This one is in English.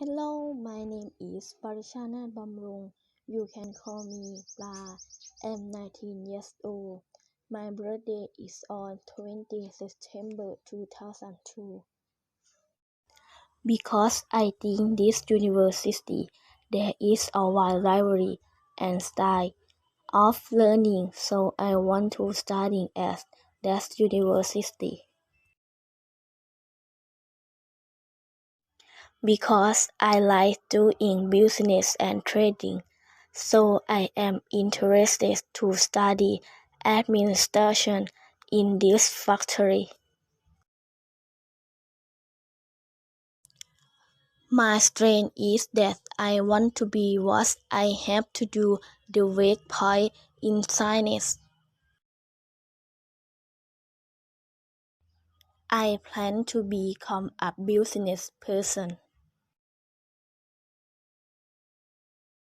Hello, my name is Parishana Bamrung. You can call me Pla. I'm 19 years old. My birthday is on 20 September 2002. Because I think this university there is a wide library and style of learning, so I want to study at that university. Because I like doing business and trading, so I am interested to study administration in this factory. My strength is that I want to be what I have to do the weak point in science. I plan to become a business person.